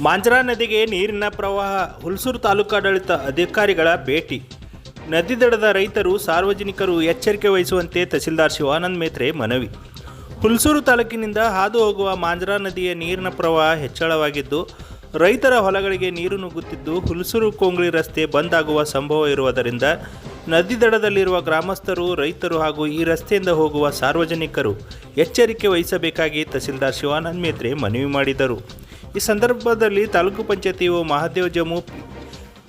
ಮಾಂಜರಾ ನದಿಗೆ ನೀರಿನ ಪ್ರವಾಹ, ಹುಲ್ಸೂರು ತಾಲೂಕಾಡಳಿತ ಅಧಿಕಾರಿಗಳ ಭೇಟಿ. ನದಿ ದಡದ ರೈತರು ಸಾರ್ವಜನಿಕರು ಎಚ್ಚರಿಕೆ ವಹಿಸುವಂತೆ ತಹಸೀಲ್ದಾರ್ ಶಿವಾನಂದ್ ಮೇತ್ರೆ ಮನವಿ. ಹುಲ್ಸೂರು ತಾಲೂಕಿನಿಂದ ಹಾದು ಹೋಗುವ ಮಾಂಜರಾ ನದಿಯ ನೀರಿನ ಪ್ರವಾಹ ಹೆಚ್ಚಳವಾಗಿದ್ದು, ರೈತರ ಹೊಲಗಳಿಗೆ ನೀರು ನುಗ್ಗುತ್ತಿದ್ದು, ಹುಲ್ಸೂರು ಕೊಂಗ್ಳಿ ರಸ್ತೆ ಬಂದ್ ಆಗುವ ಸಂಭವ ಇರುವುದರಿಂದ ನದಿ ದಡದಲ್ಲಿರುವ ಗ್ರಾಮಸ್ಥರು, ರೈತರು ಹಾಗೂ ಈ ರಸ್ತೆಯಿಂದ ಹೋಗುವ ಸಾರ್ವಜನಿಕರು ಎಚ್ಚರಿಕೆ ವಹಿಸಬೇಕಾಗಿ ತಹಸೀಲ್ದಾರ್ ಶಿವಾನಂದ್ ಮೇತ್ರೆ ಮನವಿ ಮಾಡಿದರು. ಈ ಸಂದರ್ಭದಲ್ಲಿ ತಾಲೂಕು ಪಂಚಾಯತಿ ಒ ಮಹಾದೇವ್ ಜಮು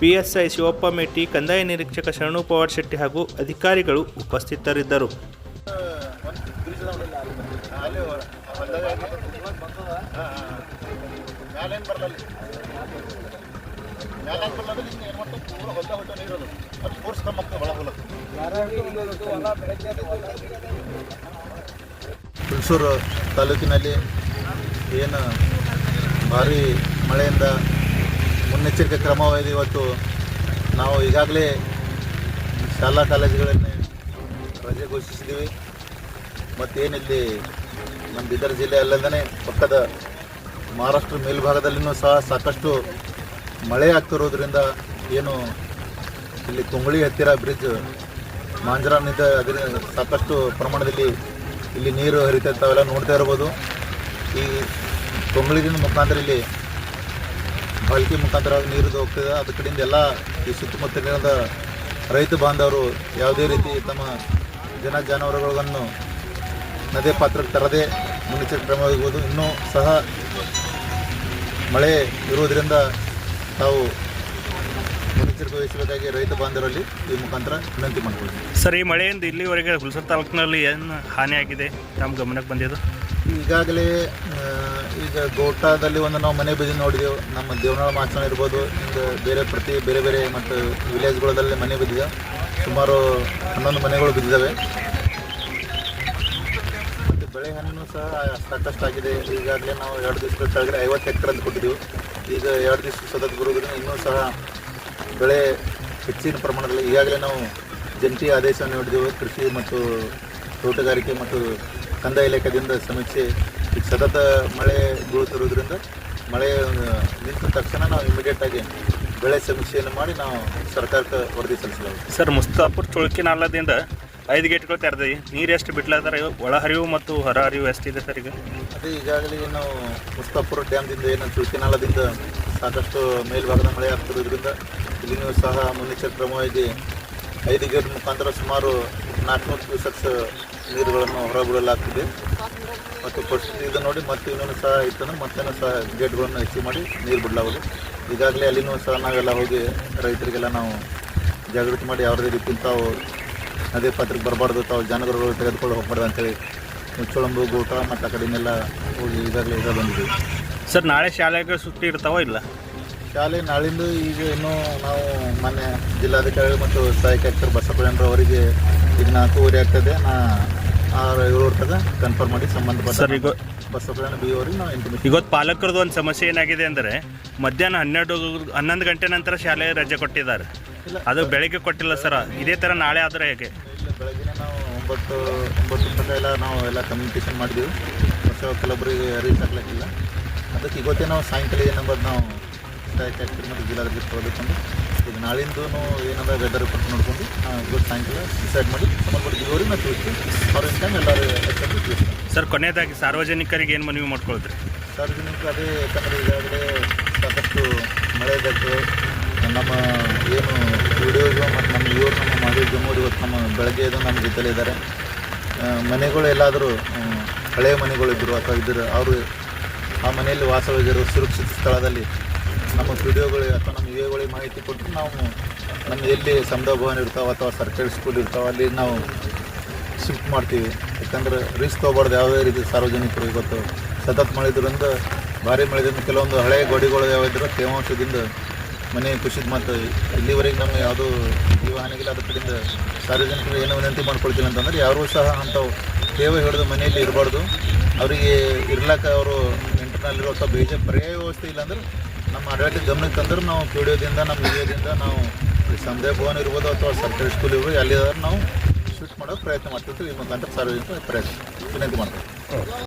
ಪಿಎಸ್ಐ ಶಿವಪ್ಪ ಮೇಟಿ, ಕಂದಾಯ ನಿರೀಕ್ಷಕ ಶರಣು ಪವಾರ್ ಶೆಟ್ಟಿ ಹಾಗೂ ಅಧಿಕಾರಿಗಳು ಉಪಸ್ಥಿತರಿದ್ದರು. ಹುಣಸೂರು ತಾಲೂಕಿನಲ್ಲಿ ಏನು ಭಾರಿ ಮಳೆಯಿಂದ ಮುನ್ನೆಚ್ಚರಿಕೆ ಕ್ರಮವಾಗಿದೆ ಇವತ್ತು ನಾವು ಈಗಾಗಲೇ ಶಾಲಾ ಕಾಲೇಜುಗಳನ್ನೇ ರಜೆ ಘೋಷಿಸಿದ್ದೀವಿ. ಮತ್ತೇನಿಲ್ಲಿ ನಮ್ಮ ಬೀದರ್ ಜಿಲ್ಲೆ ಅಲ್ಲದೇ ಪಕ್ಕದ ಮಹಾರಾಷ್ಟ್ರ ಮೇಲ್ಭಾಗದಲ್ಲಿನೂ ಸಹ ಸಾಕಷ್ಟು ಮಳೆ ಆಗ್ತಿರೋದ್ರಿಂದ ಏನು ಇಲ್ಲಿ ತುಂಗುಳಿ ಹತ್ತಿರ ಬ್ರಿಡ್ಜ್ ಮಾಂಜರಾನಿಂದ ಅದರ ಸಾಕಷ್ಟು ಪ್ರಮಾಣದಲ್ಲಿ ಇಲ್ಲಿ ನೀರು ಹರಿತಾ ಇರ್ತಾವೆಲ್ಲ ನೋಡ್ತಾ ಇರ್ಬೋದು. ಈ ಕೊಂಬಳಿದಿಂದ ಮುಖಾಂತರ ಇಲ್ಲಿ ಬಾಲ್ಕಿ ಮುಖಾಂತರ ನೀರು ಹೋಗ್ತದೆ ಅದ ಕಡೆಯಿಂದ ಎಲ್ಲ ಈ ಸುತ್ತಮುತ್ತಲಿನ ರೈತ ಬಾಂಧವರು ಯಾವುದೇ ರೀತಿ ತಮ್ಮ ಜನ ಜಾನುವಾರುಗಳನ್ನು ನದಿ ಪಾತ್ರಕ್ಕೆ ತರದೆ ಮುನ್ನೆಚ್ಚರಿಕೆ ಕ್ರಮವಾಗಿರ್ಬೋದು ಇನ್ನೂ ಸಹ ಮಳೆ ಇರುವುದರಿಂದ ತಾವು ಮುನ್ನೆಚ್ಚರಿಕೆ ವಹಿಸಬೇಕಾಗಿ ರೈತ ಬಾಂಧವರಲ್ಲಿ ಈ ಮುಖಾಂತರ ವಿನಂತಿ ಮಾಡ್ಬೋದು ಸರ್, ಈ ಮಳೆಯಿಂದ ಇಲ್ಲಿವರೆಗೆ ಹುಲ್ಸರ್ ತಾಲೂಕಿನಲ್ಲಿ ಏನು ಹಾನಿಯಾಗಿದೆ? ನಮ್ಮ ಗಮನಕ್ಕೆ ಬಂದಿದ್ದು? ಈಗಾಗಲೇ ಈಗ ಗೋಟಾದಲ್ಲಿ ಒಂದು ನಾವು ಮನೆ ಬಿದ್ದು ನೋಡಿದೆವು. ನಮ್ಮ ದೇವನಾಳ ಮಾಚನ ಇರ್ಬೋದು ಹಿಂಗೆ ಬೇರೆ ಪ್ರತಿ, ಬೇರೆ ಬೇರೆ ಮತ್ತು ವಿಲೇಜ್ಗಳಲ್ಲಿ ಮನೆ ಬಿದ್ದಿದೆ. ಸುಮಾರು ಹನ್ನೊಂದು ಮನೆಗಳು ಬಿದ್ದಿದ್ದಾವೆ ಮತ್ತು ಬೆಳೆ ಹಣ್ಣು ಸಹ ಸಾಕಷ್ಟು ಆಗಿದೆ ಈಗಾಗಲೇ ನಾವು ಎರಡು ದಿವಸಗಳ ಕೆಳಗಡೆ ಐವತ್ತು ಎಕರೆ ಅಂತ ಕೊಟ್ಟಿದ್ದೆವು ಈಗ ಎರಡು ದಿವಸ ಸತತ ಬರೋದ್ರಿಂದ ಇನ್ನೂ ಸಹ ಬೆಳೆ ಹೆಚ್ಚಿನ ಪ್ರಮಾಣದಲ್ಲಿ, ಈಗಾಗಲೇ ನಾವು ಜಂಟಿ ಆದೇಶವನ್ನು ನೀಡಿದೆವು. ಕೃಷಿ ಮತ್ತು ತೋಟಗಾರಿಕೆ ಮತ್ತು ಕಂದಾಯ ಇಲಾಖೆಯಿಂದ ಸಮೀಕ್ಷೆ ಈಗ ಸತತ ಮಳೆ ಬೀಳುತ್ತಿರುವುದರಿಂದ ಮಳೆ ನಿಂತ ತಕ್ಷಣ ನಾವು ಇಮಿಡಿಯೇಟಾಗಿ ಬೆಳೆ ಸಮೀಕ್ಷೆಯನ್ನು ಮಾಡಿ ನಾವು ಸರ್ಕಾರಕ್ಕೆ ವರದಿ ಸಲ್ಲಿಸಲಾಗುತ್ತೆ. ಸರ್ ಮುಸ್ತಾಪುರ್ ಚುಳ್ಕಿ ನಾಲದಿಂದ ಐದು ಗೇಟ್ಗಳು ತೆರೆದಿ ನೀರು ಎಷ್ಟು ಬಿಡ್ಲಾದ್ರೆ ಒಳಹರಿವು ಮತ್ತು ಹೊರ ಹರಿವು ಎಷ್ಟಿದೆ ಸರ್ ಈಗ? ಅದೇ ಈಗಾಗಲೇ ನಾವು ಮುಸ್ತಾಪುರ ಡ್ಯಾಮ್ದಿಂದ ಏನು ಚುಳ್ಕಿನಾಳದಿಂದ ಸಾಕಷ್ಟು ಮೇಲ್ಭಾಗದ ಮಳೆ ಆಗ್ತಿರೋದ್ರಿಂದ ಇಲ್ಲಿನೂ ಸಹ ಮುನ್ನೆಚ್ಚರಿಕೆ ಕ್ರಮವಾಗಿ ಐದು ಗೇಟ್ ಮುಖಾಂತರ ಸುಮಾರು ನಾಲ್ಕುನೂರು ಕ್ಯೂಸೆಕ್ಸ್ ನೀರುಗಳನ್ನು ಹೊರಬಿಡಲಾಗ್ತಿದೆ. ಮತ್ತು ಪರಿಸ್ಥಿತಿ ಇದು ನೋಡಿ, ಮತ್ತೆ ಇನ್ನೂ ಸಹ ಇತ್ತಂದ್ರೆ ಮತ್ತೇನು ಸಹ ಗೇಟ್ಗಳನ್ನು ಹೆಚ್ಚು ಮಾಡಿ ನೀರು ಬಿಡಲಾಗೋದು ಈಗಾಗಲೇ ಅಲ್ಲಿನೂ ಸಹ ನಾವೆಲ್ಲ ಹೋಗಿ ರೈತರಿಗೆಲ್ಲ ನಾವು ಜಾಗೃತಿ ಮಾಡಿ ಯಾವುದೇ ರೀತಿ ತಾವು ನದಿ ಪಾತ್ರಕ್ಕೆ ಬರಬಾರ್ದು, ತಾವು ಜಾನುವಾರುಗಳು ತೆಗೆದುಕೊಂಡು ಹೋಗ್ಬಾರ್ದು ಅಂತೇಳಿ ಮುಚ್ಚಳಂಬು ಗೂಟ ಮತ್ತು ಆ ಕಡೆನೆಲ್ಲ ಹೋಗಿ ಈಗಾಗಲೇ ಈಗ ಬಂದಿದ್ದೀವಿ ಸರ್, ನಾಳೆ ಶಾಲೆಗೆ ಸುಟ್ಟಿ ಇರ್ತಾವೋ ಇಲ್ಲ? ಶಾಲೆ ನಾಳಿಂದ ಈಗ ಇನ್ನೂ ನಾವು ಮೊನ್ನೆ ಜಿಲ್ಲಾಧಿಕಾರಿ ಮತ್ತು ಸಹಾಯಕ ಆಯುಕ್ತರು ಬಸಪ್ಪಣ್ಣರು ಅವರಿಗೆ ಈಗ ನಾಲ್ಕೂವರೆ ಆಗ್ತದೆ. ನಾ ಆರು ಏಳುವರೆ ಕನ್ಫರ್ಮ್ ಮಾಡಿ ಸಂಬಂಧಪಟ್ಟ ಸರ್ ಈಗ ಬಸಪ್ಪಣ್ಣ ಬಿ ಅವರಿಗೆ ನಾವು ಇಂಟಿಮೇಷನ್ ಇವತ್ತು ಪಾಲಕರದ್ದು ಒಂದು ಸಮಸ್ಯೆ ಏನಾಗಿದೆ ಅಂದರೆ ಮಧ್ಯಾಹ್ನ ಹನ್ನೆರಡು ಹನ್ನೊಂದು ಗಂಟೆ ನಂತರ ಶಾಲೆ ರಜೆ ಕೊಟ್ಟಿದ್ದಾರೆ. ಅದು ಬೆಳಗ್ಗೆ ಕೊಟ್ಟಿಲ್ಲ ಸರ್. ಇದೇ ಥರ ನಾಳೆ ಆದರೆ ಹೇಗೆ? ಬೆಳಗ್ಗೆ ನಾವು ಒಂಬತ್ತು ಒಂಬತ್ತು ತನಕ ಎಲ್ಲ ನಾವು ಎಲ್ಲ ಕಮ್ಯುನಿಕೇಷನ್ ಮಾಡಿದ್ದೀವಿ ಬಸ್ ಕೆಲವೊಬ್ಬರಿಗೆ ರೀಚ್ ಆಗ್ಲಿಕ್ಕಿಲ್ಲ. ಅದಕ್ಕೆ ಇವತ್ತೇ ನಾವು ಸಾಯಂಕಾಲ ಏನಂಬದು ನಾವು ಸಹಾಯಕ ಆ್ಯಕ್ಚುಲಿ ಮತ್ತು ಜಿಲ್ಲಾಧಿಕಾರಿ ತಗೋಬೇಕಂದ್ರೆ ಈಗ ನಾಳಿಂದು ಏನಂದ್ರೆ ವೆದರ್ ರಿಪೋರ್ಟ್ ನೋಡ್ಕೊಂಡು ಇವತ್ತು ಸಾಯಂಕಾಲ ಡಿಸೈಡ್ ಮಾಡಿ ಸಂಬಂಧಪಟ್ಟ ಜಿಲ್ಲೆಯವ್ರಿಗೆ ನಾವು ತಿಳಿಸ್ತೀವಿ ಅವ್ರ ಟೈಮ್ ಎಲ್ಲರೂ ಎಕ್ಸೆಪ್ಟ್ ತಿಳಿಸ್ತೀವಿ ಸರ್ ಕೊನೆಯದಾಗಿ ಸಾರ್ವಜನಿಕರಿಗೆ ಏನು ಮನವಿ ಮಾಡ್ಕೊಳ್ತೀರಿ? ಸಾರ್ವಜನಿಕ ಅದೇ ಯಾಕಂದರೆ ಈಗಾಗಲೇ ಸಾಕಷ್ಟು ಮಳೆ ಬೇಕು ನಮ್ಮ ಏನು ವಿಡಿಯೋಸು ಮತ್ತು ನಮ್ಮ ಇವರು ನಮ್ಮ ಮಾಧವಿ ಜಮ್ಮೂರು ಇವತ್ತು ನಮ್ಮ ಬೆಳಗ್ಗೆ ಇದು ನಮ್ಮ ಜೊತೆಲೇ ಇದ್ದಾರೆ. ಮನೆಗಳು ಎಲ್ಲಾದರೂ ಹಳೆಯ ಮನೆಗಳಿದ್ದರು ಅಥವಾ ಇದ್ದರು ಅವರು ಆ ಮನೆಯಲ್ಲಿ ವಾಸವಾಗಿರೋ ಸುರಕ್ಷಿತ ಸ್ಥಳದಲ್ಲಿ ನಮ್ಮ ವಿಡಿಯೋಗಳು ಅಥವಾ ನಮ್ಮ ವಿಡಿಯೋಗಳಿಗೆ ಮಾಹಿತಿ ಕೊಟ್ಟು ನಾವು ನಮ್ಮ ಎಲ್ಲಿ ಸಮುದಾಯ ಭವನ ಇರ್ತಾವೆ ಅಥವಾ ಸರ್ಕಾರಿ ಸ್ಕೂಲ್ ಇರ್ತಾವೆ, ಅಲ್ಲಿ ನಾವು ಶಿಫ್ಟ್ ಮಾಡ್ತೀವಿ. ಯಾಕಂದ್ರೆ ರಿಸ್ಕ್ ತೊಗೊಬಾರ್ದು ಯಾವುದೇ ರೀತಿ ಸಾರ್ವಜನಿಕರು ಇವತ್ತು. ಸತತ ಮಳೆದ್ರಿಂದ ಭಾರಿ ಮಳೆದಿಂದ ಕೆಲವೊಂದು ಹಳೆಯ ಗೋಡೆಗಳು ಯಾವಿದ್ರು ತೇವಾಂಶದಿಂದ ಮನೆ ಕುಸಿದ ಮತ್ತು ಇಲ್ಲಿವರೆಗೆ ನಮಗೆ ಯಾವುದೂ ಜೀವಹಾನಿಗಿಲ್ಲ ಅದ್ರ ಕಡೆಯಿಂದ ಸಾರ್ವಜನಿಕರು ಏನೋ ವಿನಂತಿ ಮಾಡ್ಕೊಳ್ತೀನಿ ಅಂತಂದ್ರೆ ಯಾರೂ ಸಹ ಅಂಥವು ತೇವ ಹಿಡಿದು ಮನೆಯಲ್ಲಿ ಇರಬಾರ್ದು. ಅವರಿಗೆ ಇರ್ಲಾಕ ಅವರು ಇಂಟರ್ನಲ್ಲಿರುವಂಥ ಬೇಜ ಪರ್ಯಾಯ ವ್ಯವಸ್ಥೆ ಇಲ್ಲಾಂದ್ರೆ ನಮ್ಮ ಆಡಳಿತ ಗಮನಕ್ಕೆ ತಂದ್ರೆ ನಾವು ಪಿಡಿಯೋದಿಂದ, ನಮ್ಮ ಏರಿಯಾದಿಂದ ನಾವು ಸಮುದಾಯ ಭವನ ಇರ್ಬೋದು ಅಥವಾ ಸರ್ಕಾರಿ ಸ್ಕೂಲ್ ಇರ್ಬೋದು ಅಲ್ಲಿ ನಾವು ಶೂಟ್ ಮಾಡೋಕೆ ಪ್ರಯತ್ನ ಮಾಡ್ತಿರ್ತೀವಿ. ಈ ಮುಖಾಂತರ ಸಾರ್ವಜನಿಕ ಪ್ರಯತ್ನ ವಿನಂತಿ ಮಾಡ್ತೀವಿ.